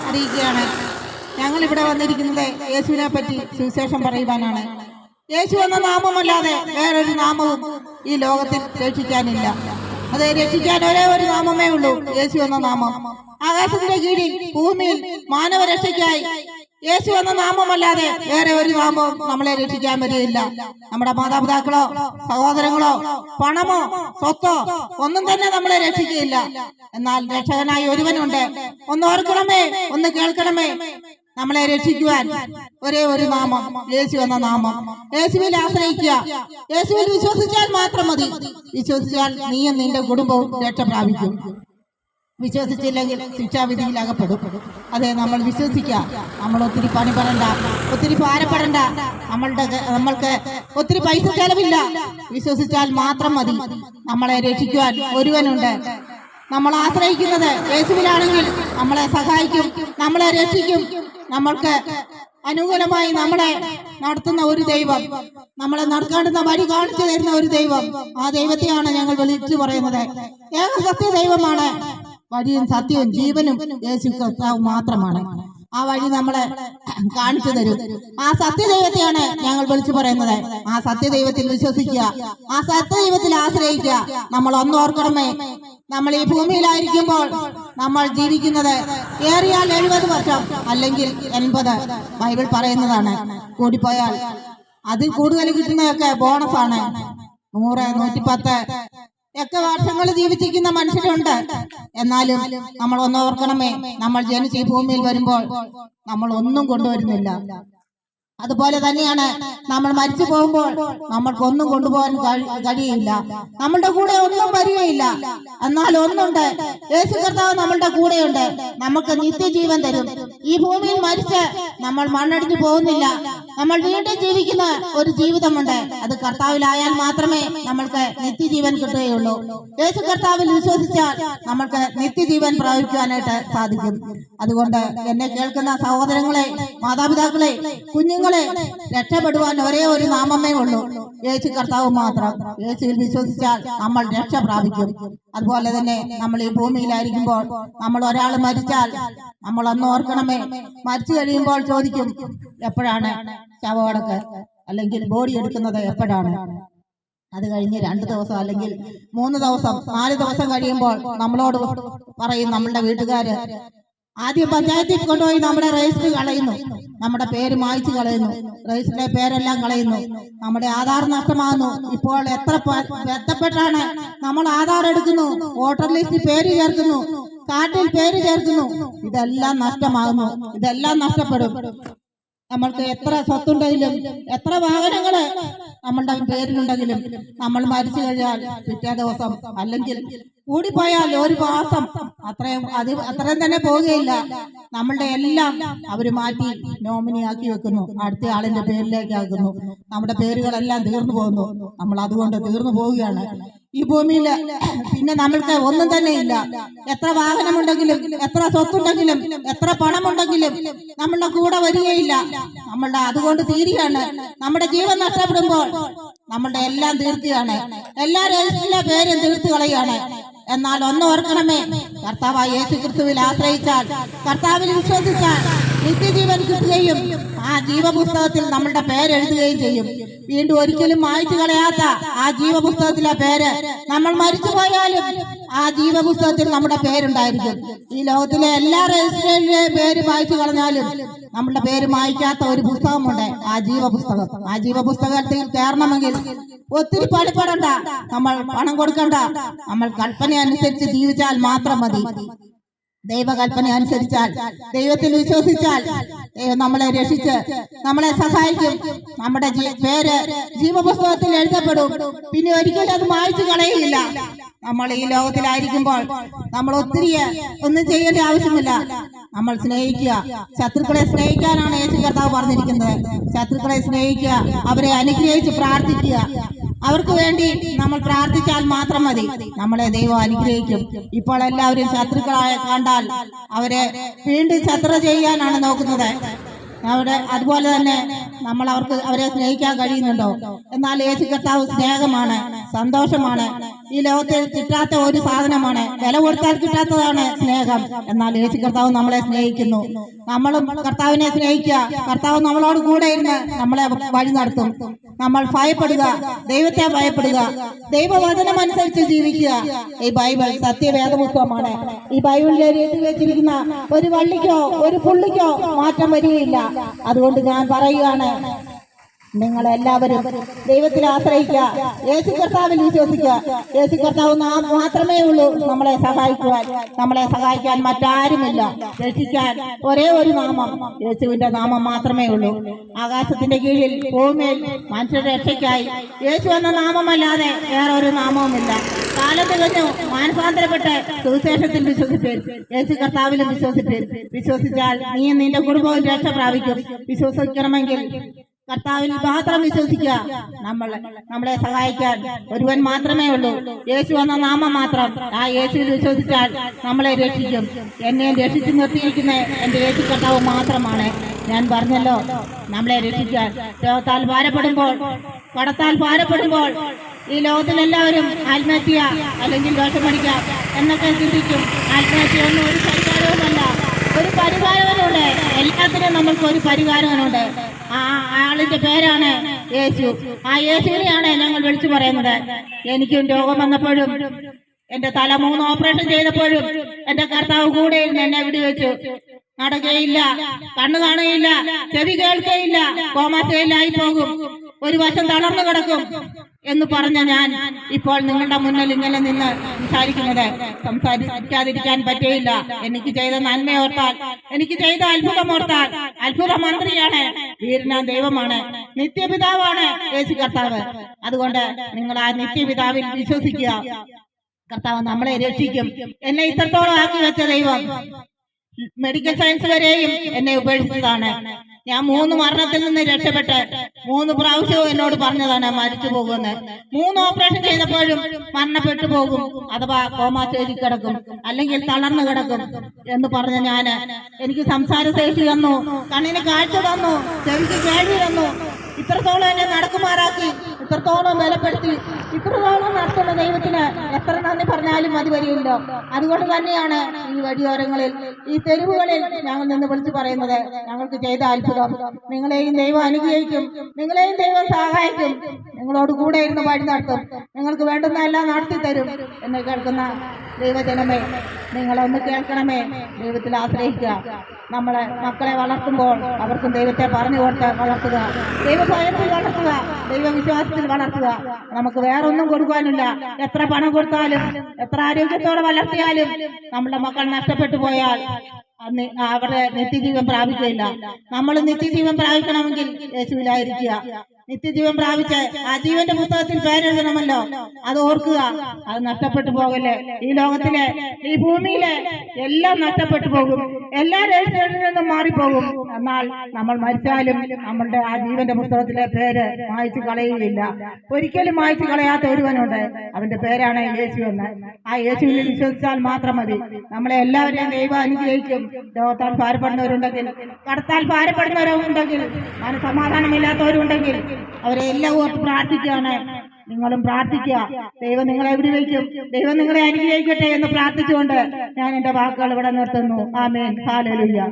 അറിയിക്കുകയാണ്. ഞങ്ങൾ ഇവിടെ വന്നിരിക്കുന്നത് യേശുവിനെ പറ്റി സുവിശേഷം പറയുവാനാണ്. യേശു എന്ന നാമമല്ലാതെ വേറൊരു നാമവും ഈ ലോകത്തിൽ രക്ഷിക്കാനില്ല. അത് രക്ഷിക്കാൻ ഒരേ ഒരു നാമമേ ഉള്ളൂ. യേശു എന്ന നാമം. ആകാശത്തിന്റെ കീഴിൽ ഭൂമിയിൽ മാനവരക്ഷയ്ക്കായി യേശു എന്ന നാമമല്ലാതെ വേറെ ഒരു നാമവും നമ്മളെ രക്ഷിക്കാൻ വരികയില്ല നമ്മുടെ മാതാപിതാക്കളോ സഹോദരങ്ങളോ പണമോ സ്വത്തോ ഒന്നും തന്നെ നമ്മളെ രക്ഷിക്കുകയില്ല. എന്നാൽ രക്ഷകനായി ഒരുവനുണ്ട്. ഒന്ന് ഓർക്കണമേ ഒന്ന് കേൾക്കണമേ. നമ്മളെ രക്ഷിക്കുവാൻ ഒരേ ഒരു നാമം യേശു എന്ന നാമം. യേശുവിൽ ആശ്രയിക്കുക. യേശുവിൽ വിശ്വസിച്ചാൽ മാത്രം മതി. വിശ്വസിച്ചാൽ നീയും നിന്റെ കുടുംബവും രക്ഷ പ്രാപിക്കും വിശ്വസിച്ചില്ലെങ്കിൽ ശിക്ഷാവിധിയിൽ അകപ്പെടും അതെ നമ്മൾ വിശ്വസിക്കുക. നമ്മൾ ഒത്തിരി പണിപ്പെടണ്ട ഒത്തിരി ഭാരപ്പെടണ്ട. നമ്മളുടെ നമ്മൾക്ക് ഒത്തിരി പൈസ ചെലവില്ല. വിശ്വസിച്ചാൽ മാത്രം മതി. നമ്മളെ രക്ഷിക്കുവാൻ ഒരുവനുണ്ട്. നമ്മൾ ആശ്രയിക്കുന്നത് യേശുവിലാണെങ്കിൽ നമ്മളെ സഹായിക്കും നമ്മളെ രക്ഷിക്കും. നമ്മൾക്ക് അനുകൂലമായി നമ്മളെ നടത്തുന്ന ഒരു ദൈവം നമ്മളെ നടക്കാണ്ടുന്ന വഴി കാണിച്ചു തരുന്ന ഒരു ദൈവം ആ ദൈവത്തെയാണ് ഞങ്ങൾ വിളിച്ചു പറയുന്നത്. ഏക സത്യ ദൈവമാണ് വഴിയും സത്യവും ജീവനും യേശു കർത്താവ് മാത്രമാണ്. ആ വഴി നമ്മളെ കാണിച്ചു തരും. ആ സത്യദൈവത്തെയാണ് ഞങ്ങൾ വിളിച്ചു പറയുന്നത്. ആ സത്യദൈവത്തിൽ വിശ്വസിക്കുക. ആ സത്യദൈവത്തിൽ ആശ്രയിക്കുക. നമ്മൾ ഒന്നോർക്കണമേ നമ്മൾ ഈ ഭൂമിയിലായിരിക്കുമ്പോൾ നമ്മൾ ജീവിക്കുന്നത് ഏറിയാൽ എഴുപത് വർഷം അല്ലെങ്കിൽ എൺപത്. ബൈബിൾ പറയുന്നതാണ്. കൂടിപ്പോയാൽ അതിൽ കൂടുതൽ കിട്ടുന്നതൊക്കെ ബോണസാണ്. നൂറ് നൂറ്റിപ്പത്ത്. ഒക്കെ വർഷങ്ങൾ ജീവിച്ചിരിക്കുന്ന മനുഷ്യരുണ്ട്. എന്നാലും നമ്മൾ ഒന്ന് ഓർക്കണമേ നമ്മൾ ജനിച്ച് ഈ ഭൂമിയിൽ വരുമ്പോൾ നമ്മൾ ഒന്നും കൊണ്ടുവരുന്നില്ല. അതുപോലെ തന്നെയാണ് നമ്മൾ മരിച്ചു പോകുമ്പോൾ നമ്മൾക്ക് ഒന്നും കൊണ്ടുപോകാൻ കഴി- കഴിയില്ല. നമ്മളുടെ കൂടെ ഒന്നും വരികയില്ല. എന്നാൽ ഒന്നുണ്ട്. യേശു കർത്താവ് നമ്മളുടെ കൂടെയുണ്ട്. നമുക്ക് നിത്യജീവൻ തരും. ഈ ഭൂമിയിൽ മരിച്ച് നമ്മൾ മണ്ണടിഞ്ഞു പോകുന്നില്ല. നമ്മൾ വീണ്ടും ജീവിക്കുന്ന ഒരു ജീവിതമുണ്ട്. അത് കർത്താവിലായാൽ മാത്രമേ നമ്മൾക്ക് നിത്യജീവൻ കിട്ടുകയുള്ളൂ. യേശു കർത്താവിൽ വിശ്വസിച്ചാൽ നമ്മൾക്ക് നിത്യജീവൻ പ്രാപിക്കുവാനായിട്ട് സാധിക്കും. അതുകൊണ്ട് എന്നെ കേൾക്കുന്ന സഹോദരങ്ങളെ മാതാപിതാക്കളെ കുഞ്ഞുങ്ങളെ രക്ഷപ്പെടുവാൻ ഒരേ ഒരു നാമമേ ഉള്ളൂ. യേശു കർത്താവ് മാത്രം. യേശുവിൽ വിശ്വസിച്ചാൽ നമ്മൾ രക്ഷ പ്രാപിക്കും. അതുപോലെ തന്നെ നമ്മൾ ഈ ഭൂമിയിലായിരിക്കുമ്പോൾ നമ്മൾ ഒരാൾ മരിച്ചാൽ നമ്മൾ അന്ന് ഓർക്കണമേ. മരിച്ചു കഴിയുമ്പോൾ ചോദിക്കും എപ്പോഴാണ്? ശവമടക്ക് അല്ലെങ്കിൽ ബോഡി എടുക്കുന്നത് എപ്പോഴാണ്? അത് കഴിഞ്ഞ് രണ്ട് ദിവസം അല്ലെങ്കിൽ മൂന്ന് ദിവസം നാല് ദിവസം കഴിയുമ്പോൾ നമ്മളോട് പറയും നമ്മളുടെ വീട്ടുകാര് ആദ്യം പഞ്ചായത്തിൽ കൊണ്ടുപോയി നമ്മുടെ രജിസ്റ്റർ കളയുന്നു നമ്മുടെ പേര് മായ്ച്ചു കളയുന്നു രജിസ്റ്ററിലെ പേരെല്ലാം കളയുന്നു നമ്മുടെ ആധാർ നഷ്ടമാകുന്നു ഇപ്പോൾ എത്ര എത്തപ്പെട്ടാണ് നമ്മൾ ആധാർ എടുക്കുന്നു വോട്ടർ ലിസ്റ്റിൽ പേര് ചേർക്കുന്നു കാർഡിൽ പേര് ചേർക്കുന്നു ഇതെല്ലാം നഷ്ടമാകുന്നു ഇതെല്ലാം നഷ്ടപ്പെടും. നമ്മൾക്ക് എത്ര സ്വത്തുണ്ടെങ്കിലും എത്ര വാഹനങ്ങൾ നമ്മളുടെ പേരിലുണ്ടെങ്കിലും നമ്മൾ മരിച്ചു കഴിഞ്ഞാൽ പിറ്റേ ദിവസം അല്ലെങ്കിൽ കൂടിപ്പോയാൽ ഒരു മാസം അത്രയും അത് അത്രയും തന്നെ പോവുകയില്ല നമ്മളുടെ എല്ലാം അവർ മാറ്റി നോമിനി ആക്കി വെക്കുന്നു. അടുത്ത ആളിന്റെ പേരിലേക്ക് ആക്കുന്നു. നമ്മുടെ പേരുകളെല്ലാം തീർന്നു പോകുന്നു. നമ്മൾ അതുകൊണ്ട് തീർന്നു പോവുകയാണ്. ഈ ഭൂമിയിൽ പിന്നെ നമ്മൾക്ക് ഒന്നും തന്നെ ഇല്ല. എത്ര വാഹനമുണ്ടെങ്കിലും എത്ര സ്വത്തുണ്ടെങ്കിലും എത്ര പണമുണ്ടെങ്കിലും നമ്മളുടെ കൂടെ വരികയില്ല. നമ്മളുടെ അതുകൊണ്ട് തീരുകയാണ്. നമ്മുടെ ജീവൻ നഷ്ടപ്പെടുമ്പോൾ നമ്മളുടെ എല്ലാം തീർക്കുകയാണ്. എല്ലാ രജിസ്റ്ററിലെ പേരും തീർത്തു കളയുകയാണ്. എന്നാൽ ഒന്ന് ഓർക്കണമേ കർത്താവ് യേശു ക്രിസ്തുവിൽ ആശ്രയിച്ചാൽ കർത്താവിൽ വിശ്വസിച്ചാൽ നിത്യജീവൻ ആ ജീവപുസ്തകത്തിൽ നമ്മളുടെ പേരെഴുതുകയും ചെയ്യും. വീണ്ടും ഒരിക്കലും മായ്ച്ചു കളയാത്ത ആ ജീവപുസ്തകത്തിലെ പേര് നമ്മൾ മരിച്ചു പോയാലും ആ ജീവപുസ്തകത്തിൽ നമ്മുടെ പേരുണ്ടായിരിക്കും. ഈ ലോകത്തിലെ എല്ലാ രജിസ്റ്ററിലെ പേര് മായ്ച്ചു കളഞ്ഞാലും നമ്മുടെ പേര് മായ്ക്കാത്ത ഒരു പുസ്തകമുണ്ട് ആ ജീവപുസ്തകം. ആ ജീവപുസ്തകത്തിൽ കയറണമെങ്കിൽ ഒത്തിരി പണിപ്പെടണ്ട നമ്മൾ പണം കൊടുക്കണ്ട. നമ്മൾ കൽപ്പന അനുസരിച്ച് ജീവിച്ചാൽ മാത്രം മതി. ദൈവകൽപ്പന അനുസരിച്ചാൽ ദൈവത്തിൽ വിശ്വസിച്ചാൽ ദൈവം നമ്മളെ രക്ഷിച്ച് നമ്മളെ സഹായിക്കും. നമ്മുടെ പേര് ജീവപുസ്തകത്തിൽ എഴുതപ്പെടും. പിന്നെ ഒരിക്കലും അത് മായ്ച്ചു കളയില്ല നമ്മൾ ഈ ലോകത്തിലായിരിക്കുമ്പോൾ നമ്മൾ ഒത്തിരി ഒന്നും ചെയ്യേണ്ട ആവശ്യമില്ല. നമ്മൾ സ്നേഹിക്കുക. ശത്രുക്കളെ സ്നേഹിക്കാനാണ് യേശു കർത്താവ് പറഞ്ഞിരിക്കുന്നത്. ശത്രുക്കളെ സ്നേഹിക്കുക. അവരെ അനുഗ്രഹിച്ച് പ്രാർത്ഥിക്കുക. അവർക്ക് വേണ്ടി നമ്മൾ പ്രാർത്ഥിച്ചാൽ മാത്രം മതി. നമ്മളെ ദൈവം അനുഗ്രഹിക്കും. ഇപ്പോൾ എല്ലാവരും ശത്രുക്കളായ കണ്ടാൽ അവരെ വീണ്ടും ശത്രു ചെയ്യാനാണ് നോക്കുന്നത്. അവിടെ അതുപോലെ തന്നെ നമ്മൾ അവർക്ക് അവരെ സ്നേഹിക്കാൻ കഴിയുന്നുണ്ടോ? എന്നാൽ യേശു കർത്താവ് സ്നേഹമാണ് സന്തോഷമാണ്. ഈ ലോകത്ത് കിട്ടാത്ത ഒരു സാധനമാണ്. വില കൊടുത്താൽ കിട്ടാത്തതാണ് സ്നേഹം. എന്നാൽ യേശു കർത്താവ് നമ്മളെ സ്നേഹിക്കുന്നു. നമ്മളും കർത്താവിനെ സ്നേഹിക്കുക. കർത്താവ് നമ്മളോട് കൂടെ ഇരുന്ന് നമ്മളെ വഴി നടത്തും. നമ്മൾ ഭയപ്പെടുക. ദൈവത്തെ ഭയപ്പെടുക. ദൈവവചനം അനുസരിച്ച് ജീവിക്കുക. ഈ ബൈബിൾ സത്യവേദപുസ്തകമാണ്. ഈ ബൈബിളിലെ രീതി വെച്ചിരിക്കുന്ന ഒരു വള്ളിക്കോ ഒരു പുള്ളിക്കോ മാറ്റം വരികയില്ല. അതുകൊണ്ട് ഞാൻ പറയുകയാണ് നിങ്ങൾ എല്ലാവരും ദൈവത്തിൽ ആശ്രയിക്കുക. യേശു കർത്താവിൽ വിശ്വസിക്കുക. യേശു കർത്താവ് മാത്രമേ ഉള്ളൂ നമ്മളെ സഹായിക്കുവാൻ. നമ്മളെ സഹായിക്കാൻ മറ്റാരുമില്ല. രക്ഷിക്കാൻ ഒരേ ഒരു നാമം. യേശുവിന്റെ നാമം മാത്രമേ ഉള്ളൂ. ആകാശത്തിന്റെ കീഴിൽ ഭൂമിയിൽ മനുഷ്യരുടെ രക്ഷയ്ക്കായി യേശു എന്ന നാമമല്ലാതെ വേറെ ഒരു നാമവുമില്ല. കാലം തികഞ്ഞു. മാനസാന്തരപ്പെട്ട് സുവിശേഷത്തിൽ വിശ്വസിപ്പേൻ യേശു കർത്താവിലും വിശ്വസിപ്പേൻ വിശ്വസിച്ചാൽ നീ നിന്റെ കുടുംബവും രക്ഷ പ്രാപിക്കും. വിശ്വസിക്കണമെങ്കിൽ കർത്താവിൽ മാത്രം വിശ്വസിക്കുക. നമ്മൾ നമ്മളെ സഹായിക്കാൻ ഒരുവൻ മാത്രമേ ഉള്ളൂ. യേശു എന്ന നാമം മാത്രം ആ യേശുവിൽ വിശ്വസിച്ചാൽ നമ്മളെ രക്ഷിക്കും. എന്നെ രക്ഷിച്ചു നിർത്തിയിരിക്കുന്ന എന്റെ യേശു കർത്താവ് മാത്രമാണ്. ഞാൻ പറഞ്ഞല്ലോ നമ്മളെ രക്ഷിക്കാൻ. ലോകത്താൽ ഭാരപ്പെടുമ്പോൾ കടത്താൽ ഭാരപ്പെടുമ്പോൾ ഈ ലോകത്തിലെല്ലാവരും ആത്മഹത്യ അല്ലെങ്കിൽ ദോഷമടിക്കാം എന്നൊക്കെ ചിന്തിക്കും. ആത്മഹത്യ ഒന്നും ഒരു പരിഹാരവുമല്ല ഒരു പരിഹാരവനുണ്ട് എല്ലാത്തിനും നമ്മൾക്ക് ഒരു പരിഹാരവനുണ്ട് ആ ആളിന്റെ പേരാണ് യേശു. ആ യേശുവിനെയാണ് ഞങ്ങൾ വിളിച്ചു പറയുന്നത്. എനിക്കും രോഗം വന്നപ്പോഴും എന്റെ തല മൂന്ന് ഓപ്പറേഷൻ ചെയ്തപ്പോഴും എന്റെ കർത്താവ് കൂടെ എന്നെ വെടിവെച്ചു. നടക്കുകയില്ല കണ്ണു കാണുകയില്ല ചെവി കേൾക്കുകയില്ല കോമാറ്റയിലായി പോകും. ഒരു വശം തളർന്നു കിടക്കും എന്ന് പറഞ്ഞ ഞാൻ ഇപ്പോൾ നിങ്ങളുടെ മുന്നിൽ ഇങ്ങനെ നിന്ന് സംസാരിക്കുന്നത് സംസാരിക്കാതിരിക്കാൻ പറ്റുകയില്ല എനിക്ക് ചെയ്ത നന്മ ഓർത്താൽ എനിക്ക് ചെയ്ത അത്ഭുതം ഓർത്താൽ അത്ഭുത മന്ത്രിയാണ് വീരനാ ദൈവമാണ് നിത്യപിതാവാണ് യേശു കർത്താവ്. അതുകൊണ്ട് നിങ്ങൾ ആ നിത്യപിതാവിൽ വിശ്വസിക്കുക. കർത്താവ് നമ്മളെ രക്ഷിക്കും. എന്നെ ഇത്രത്തോളം ആക്കി വെച്ച ദൈവം മെഡിക്കൽ സയൻസ് വരെയും എന്നെ ഉപേക്ഷിച്ചതാണ്. ഞാൻ മൂന്ന് മരണത്തിൽ നിന്ന് രക്ഷപ്പെട്ട് മൂന്ന് പ്രാവശ്യവും എന്നോട് പറഞ്ഞതാണ് മരിച്ചു പോകുമെന്ന്. മൂന്ന് ഓപ്പറേഷൻ ചെയ്തപ്പോഴും മരണപ്പെട്ടു പോകും അഥവാ കോമാ സ്റ്റേജിൽ കിടക്കും അല്ലെങ്കിൽ തളർന്നു കിടക്കും എന്ന് പറഞ്ഞ ഞാൻ എനിക്ക് സംസാര ശേഷി തന്നു കണ്ണിന് കാഴ്ച തന്നു ചെവിക്ക് കേൾവി തന്നു. ഇത്രത്തോളം എന്നെ നടക്കുമാറാക്കി. ഇത്രത്തോളം ബലപ്പെടുത്തി ഇത്രത്തോളം നടത്തുന്ന ദൈവത്തിന് എത്ര നന്ദി പറഞ്ഞാലും മതി വരില്ലോ അതുകൊണ്ട് തന്നെയാണ് ഈ വഴിയോരങ്ങളിൽ ഈ തെരുവുകളിൽ ഞങ്ങൾ നിന്ന് വിളിച്ചു പറയുന്നത്. ഞങ്ങൾക്ക് ചെയ്ത അത്ഭുതം. നിങ്ങളെയും ദൈവം അനുഗ്രഹിക്കും. നിങ്ങളെയും ദൈവം സഹായിക്കും. നിങ്ങളോട് കൂടെ ഇരുന്ന് വഴി നടത്തും. നിങ്ങൾക്ക് വേണ്ടുന്ന എല്ലാം നടത്തി തരും എന്ന് കേൾക്കുന്ന ദൈവജനമേ നിങ്ങളൊന്ന് കേൾക്കണമേ ദൈവത്തിൽ ആശ്രയിക്കുക. നമ്മളെ മക്കളെ വളർത്തുമ്പോൾ അവർക്കും ദൈവത്തെ പറഞ്ഞു കൊടുത്ത് വളർത്തുക. ദൈവഭയത്തിൽ വളർത്തുക ദൈവവിശ്വാസത്തിൽ വളർത്തുക. നമുക്ക് വേറെ ഒന്നും കൊടുക്കാനില്ല എത്ര പണം കൊടുത്താലും എത്ര ആരോഗ്യത്തോടെ വളർത്തിയാലും നമ്മുടെ മക്കൾ നഷ്ടപ്പെട്ടു പോയാൽ അവരുടെ നിത്യജീവൻ പ്രാപിക്കില്ല നമ്മൾ നിത്യജീവൻ പ്രാപിക്കണമെങ്കിൽ യേശുവിലായിരിക്കുക. നിത്യജീവൻ പ്രാപിച്ച് ആ ജീവന്റെ പുസ്തകത്തിൽ പേരെഴുതണമല്ലോ. അത് ഓർക്കുക. അത് നഷ്ടപ്പെട്ടു പോകല്ലേ? ഈ ലോകത്തിലെ ഈ ഭൂമിയിലെ എല്ലാം നഷ്ടപ്പെട്ടു പോകും. എല്ലാ രജിസ്ട്രേഷനിൽ നിന്നും മാറിപ്പോകും. എന്നാൽ നമ്മൾ മരിച്ചാലും നമ്മളുടെ ആ ജീവന്റെ പുസ്തകത്തിലെ പേര് മായ്ച്ചു കളയുകയില്ല. ഒരിക്കലും മായ്ച്ചു കളയാത്ത ഒരുവനുണ്ട്. അവന്റെ പേരാണ് യേശു എന്ന്. ആ യേശുവിൽ വിശ്വസിച്ചാൽ മാത്രം മതി. നമ്മളെ എല്ലാവരെയും ദൈവം അനുഗ്രഹിക്കും. ലോകത്താൽ ഭാരപ്പെടുന്നവരുണ്ടെങ്കിൽ കടത്താൽ ഭാരപ്പെടുന്നവരുണ്ടെങ്കിൽ മനസമാധാനമില്ലാത്തവരുണ്ടെങ്കിൽ അവരെ എല്ലാം ഓർത്ത് പ്രാർത്ഥിക്കുകയാണ്. നിങ്ങളും പ്രാർത്ഥിക്കുക. ദൈവം നിങ്ങളെ എവിടെ വയ്ക്കും ദൈവം നിങ്ങളെ അനുഗ്രഹിക്കട്ടെ എന്ന് പ്രാർത്ഥിച്ചുകൊണ്ട് ഞാൻ എന്റെ വാക്കുകൾ ഇവിടെ നിർത്തുന്നു. ആമേൻ. ഹാലലുയ്യ